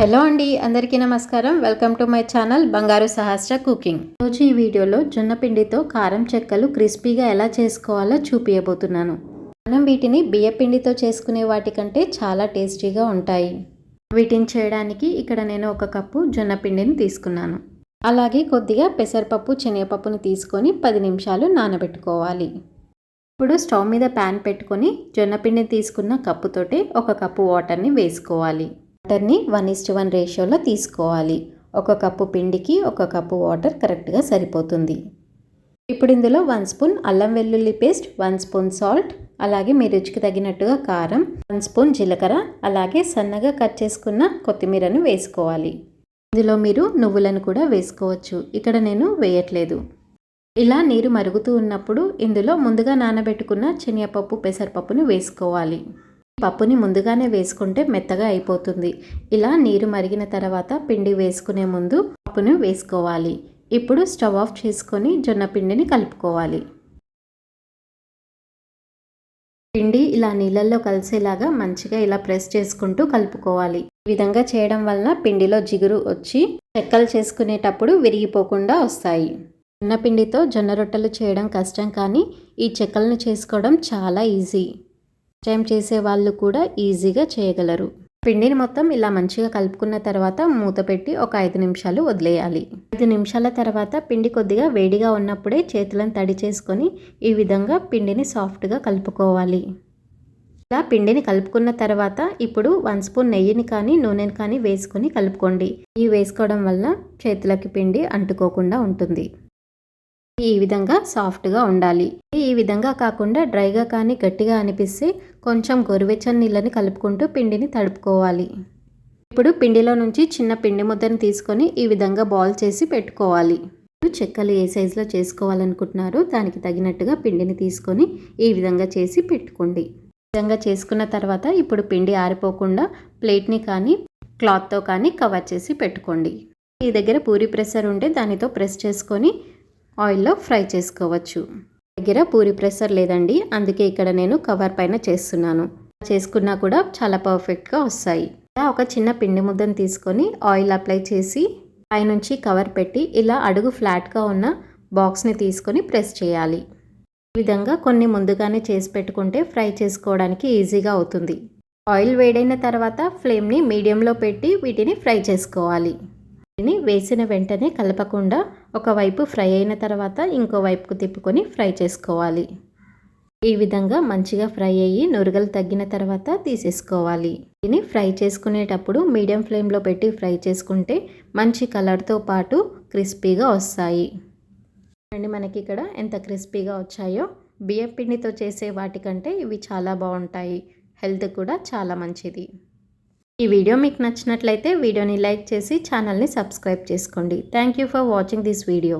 Hello అండి అందరికీ నమస్కారం. వెల్కమ్ టు మై ఛానల్ బంగారు సహస్ర కుకింగ్. రోజు ఈ వీడియోలో జొన్న పిండితో కారం చెక్కలు క్రిస్పీగా ఎలా చేసుకోవాలో చూపించబోతున్నాను మనం వీటిని బియ్యపిండితో చేసుకునే వాటికంటే చాలా టేస్టీగా ఉంటాయి. వీటిని చేయడానికి ఇక్కడ నేను ఒక కప్పు జొన్న పిండిని తీసుకున్నాను. అలాగే కొద్దిగా పెసరపప్పు శనగపప్పుని తీసుకొని పది నిమిషాలు నానబెట్టుకోవాలి. ఇప్పుడు స్టవ్ మీద ప్యాన్ పెట్టుకొని జొన్నపిండిని తీసుకున్న కప్పుతోటి ఒక కప్పు వాటర్ని వేసుకోవాలి. వాటర్ని వన్ ఇస్ట్ వన్ రేషియోలో తీసుకోవాలి. ఒక కప్పు పిండికి ఒక కప్పు వాటర్ కరెక్ట్గా సరిపోతుంది. ఇప్పుడు ఇందులో వన్ స్పూన్ అల్లం వెల్లుల్లి పేస్ట్ వన్ స్పూన్ సాల్ట్ అలాగే మీ రుచికి తగినట్టుగా కారం వన్ స్పూన్ జీలకర్ర అలాగే సన్నగా కట్ చేసుకున్న కొత్తిమీరను వేసుకోవాలి. ఇందులో మీరు నువ్వులను కూడా వేసుకోవచ్చు. ఇక్కడ నేను వేయట్లేదు. ఇలా నీరు మరుగుతూ ఉన్నప్పుడు ఇందులో ముందుగా నానబెట్టుకున్న శనగపప్పు పెసరపప్పును వేసుకోవాలి. పప్పుని ముందుగానే వేసుకుంటే మెత్తగా అయిపోతుంది. ఇలా నీరు మరిగిన తర్వాత పిండి వేసుకునే ముందు పప్పును వేసుకోవాలి. ఇప్పుడు స్టవ్ ఆఫ్ చేసుకొని జొన్న పిండిని కలుపుకోవాలి. పిండి ఇలా నీళ్ళల్లో కలిసేలాగా మంచిగా ఇలా ప్రెస్ చేసుకుంటూ కలుపుకోవాలి. ఈ విధంగా చేయడం వలన పిండిలో జిగురు వచ్చి చెక్కలు చేసుకునేటప్పుడు విరిగిపోకుండా వస్తాయి. జొన్న పిండితో జొన్న రొట్టెలు చేయడం కష్టం కానీ ఈ చెక్కలను చేసుకోవడం చాలా ఈజీ. టైం చేసే వాళ్ళు కూడా ఈజీగా చేయగలరు. పిండిని మొత్తం ఇలా మంచిగా కలుపుకున్న తర్వాత మూత పెట్టి ఒక ఐదు నిమిషాలు వదిలేయాలి. ఐదు నిమిషాల తర్వాత పిండి కొద్దిగా వేడిగా ఉన్నప్పుడే చేతులను తడి చేసుకొని ఈ విధంగా పిండిని సాఫ్ట్గా కలుపుకోవాలి. ఇలా పిండిని కలుపుకున్న తర్వాత ఇప్పుడు వన్ స్పూన్ నెయ్యిని కానీ నూనెని కానీ వేసుకొని కలుపుకోండి. ఈ వేసుకోవడం వల్ల చేతులకి పిండి అంటుకోకుండా ఉంటుంది. ఈ విధంగా సాఫ్ట్గా ఉండాలి. ఈ విధంగా కాకుండా డ్రైగా కానీ గట్టిగా అనిపిస్తే కొంచెం గోరువెచ్చని నీళ్ళని కలుపుకుంటూ పిండిని తడుపుకోవాలి. ఇప్పుడు పిండిలో నుంచి చిన్న పిండి ముద్దను తీసుకొని ఈ విధంగా బాల్ చేసి పెట్టుకోవాలి. చెక్కలు ఏ సైజులో చేసుకోవాలనుకుంటున్నారో దానికి తగినట్టుగా పిండిని తీసుకొని ఈ విధంగా చేసి పెట్టుకోండి. ఈ విధంగా చేసుకున్న తర్వాత ఇప్పుడు పిండి ఆరిపోకుండా ప్లేట్ని కానీ క్లాత్తో కానీ కవర్ చేసి పెట్టుకోండి. ఈ దగ్గర పూరి ప్రెషర్ ఉంటే దానితో ప్రెస్ చేసుకొని ఆయిల్లో ఫ్రై చేసుకోవచ్చు. దగ్గర పూరి ప్రెషర్ లేదండి. అందుకే ఇక్కడ నేను కవర్ పైన చేస్తున్నాను. చేసుకున్నా కూడా చాలా పర్ఫెక్ట్గా వస్తాయి. ఇలా ఒక చిన్న పిండి ముద్దను తీసుకొని ఆయిల్ అప్లై చేసి పైనుంచి కవర్ పెట్టి ఇలా అడుగు ఫ్లాట్గా ఉన్న బాక్స్ని తీసుకొని ప్రెస్ చేయాలి. ఈ విధంగా కొన్ని ముందుగానే చేసి పెట్టుకుంటే ఫ్రై చేసుకోవడానికి ఈజీగా అవుతుంది. ఆయిల్ వేడైన తర్వాత ఫ్లేమ్ని మీడియంలో పెట్టి వీటిని ఫ్రై చేసుకోవాలి. వీటిని వేసిన వెంటనే కలపకుండా ఒకవైపు ఫ్రై అయిన తర్వాత ఇంకో వైపుకు తిప్పుకొని ఫ్రై చేసుకోవాలి. ఈ విధంగా మంచిగా ఫ్రై అయ్యి నురగలు తగ్గిన తర్వాత తీసేసుకోవాలి. దీన్ని ఫ్రై చేసుకునేటప్పుడు మీడియం ఫ్లేమ్లో పెట్టి ఫ్రై చేసుకుంటే మంచి కలర్తో పాటు క్రిస్పీగా వస్తాయి. అండి మనకి ఇక్కడ ఎంత క్రిస్పీగా వచ్చాయో. బియ్యం పిండితో చేసే వాటికంటే ఇవి చాలా బాగుంటాయి. హెల్త్ కూడా చాలా మంచిది. ఈ వీడియో మీకు నచ్చినట్లయితే వీడియోని లైక్ చేసి ఛానల్ని సబ్స్క్రైబ్ చేసుకోండి. Thank you for watching this video